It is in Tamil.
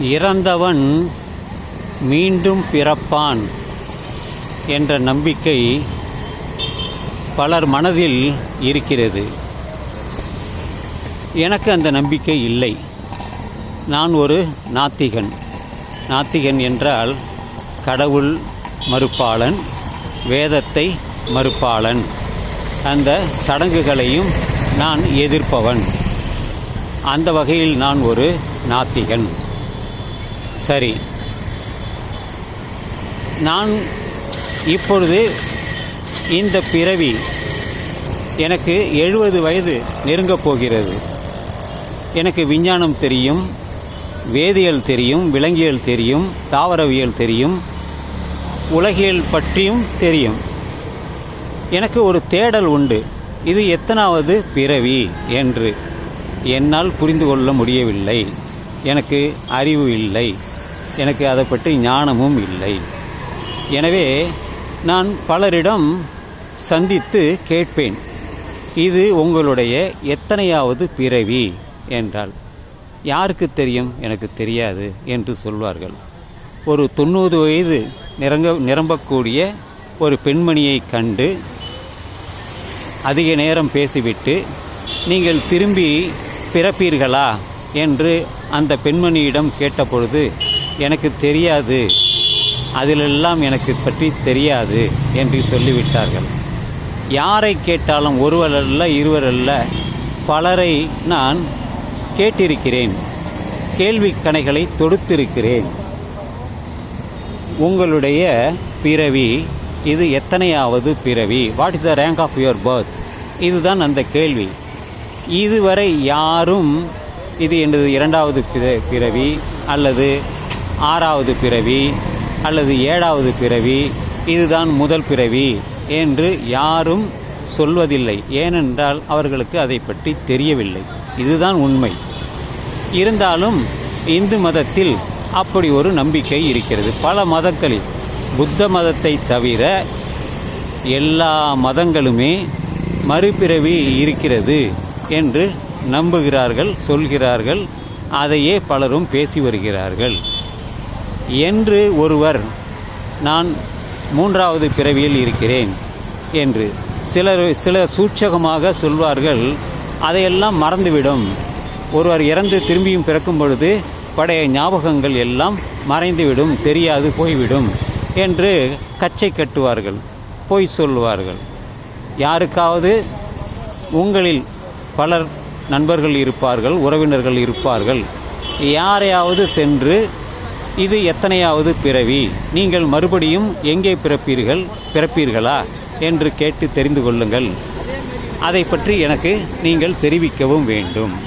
இறந்தவன் மீண்டும் பிறப்பான் என்ற நம்பிக்கை பலர் மனதில் இருக்கிறது. எனக்கு அந்த நம்பிக்கை இல்லை. நான் ஒரு நாத்திகன். நாத்திகன் என்றால் கடவுள் மறுப்பாளன் வேதத்தை மறுப்பாளன். அந்த சடங்குகளையும் நான் எதிர்ப்பவன். அந்த வகையில் நான் ஒரு நாத்திகன். சரி. நான் இப்பொழுது இந்த பிறவி எனக்கு எழுபது வயது நெருங்கப் போகிறது. எனக்கு விஞ்ஞானம் தெரியும் வேதியியல் தெரியும் விலங்கியல் தெரியும் தாவரவியல் தெரியும் உலகியல் பற்றியும் தெரியும். எனக்கு ஒரு தேடல் உண்டு. இது எத்தனாவது பிறவி என்று என்னால் புரிந்து கொள்ள முடியவில்லை. எனக்கு அறிவு இல்லை. எனக்கு அதை பற்றி ஞானமும் இல்லை. எனவே நான் பலரிடம் சந்தித்து கேட்பேன் இது உங்களுடைய எத்தனையாவது பிறவி? என்றால் யாருக்கு தெரியும்? எனக்கு தெரியாது என்று சொல்வார்கள். ஒரு தொண்ணூறு வயது நிரங்க நிரம்பக்கூடிய ஒரு பெண்மணியை கண்டு அதிக நேரம் பேசிவிட்டு நீங்கள் திரும்பி பிறப்பீர்களா? என்று அந்த பெண்மணியிடம் கேட்டபொழுது எனக்கு தெரியாது. அதிலெல்லாம் எனக்கு பற்றி தெரியாது என்று சொல்லிவிட்டார்கள். யாரை கேட்டாலும் ஒருவர் அல்ல இருவர் அல்ல பலரை நான் கேட்டிருக்கிறேன். கேள்வி கணைகளை தொடுத்திருக்கிறேன். உங்களுடைய பிறவி இது எத்தனையாவது பிறவி? What is the rank of your birth இதுதான் அந்த கேள்வி. இதுவரை யாரும் இது எனது இரண்டாவது பிற- பிறவி அல்லது ஆறாவது பிறவி அல்லது ஏழாவது பிறவி இதுதான் முதல் பிறவி என்று யாரும் சொல்வதில்லை. ஏனென்றால் அவர்களுக்கு அதை பற்றி தெரியவில்லை. இதுதான் உண்மை. இருந்தாலும் இந்து மதத்தில் அப்படி ஒரு நம்பிக்கை இருக்கிறது. பல மதங்களில் புத்த மதத்தை தவிர எல்லா மதங்களுமே மறுபிறவி இருக்கிறது என்று நம்புகிறார்கள் சொல்கிறார்கள். அதையே பலரும் பேசி வருகிறார்கள். என்று ஒருவர் நான் மூன்றாவது பிறவியில் இருக்கிறேன் என்று சிலர் சில சூட்சகமாக சொல்வார்கள் அதையெல்லாம் மறந்துவிடும். ஒருவர் இறந்து திரும்பியும் பிறக்கும் பொழுது பழைய ஞாபகங்கள் எல்லாம் மறைந்துவிடும் தெரியாது போய்விடும் என்று கச்சை கட்டுவார்கள் பொய் சொல்வார்கள். யாருக்காவது உங்களில் பலர் நண்பர்கள் இருப்பார்கள் உறவினர்கள் இருப்பார்கள் யாரையாவது சென்று இது எத்தனையாவது பிறவி? நீங்கள் மறுபடியும் எங்கே பிறப்பீர்கள்? பிறப்பீர்களா? என்று கேட்டு தெரிந்து கொள்ளுங்கள். அதை பற்றி எனக்கு நீங்கள் தெரிவிக்கவும் வேண்டும்.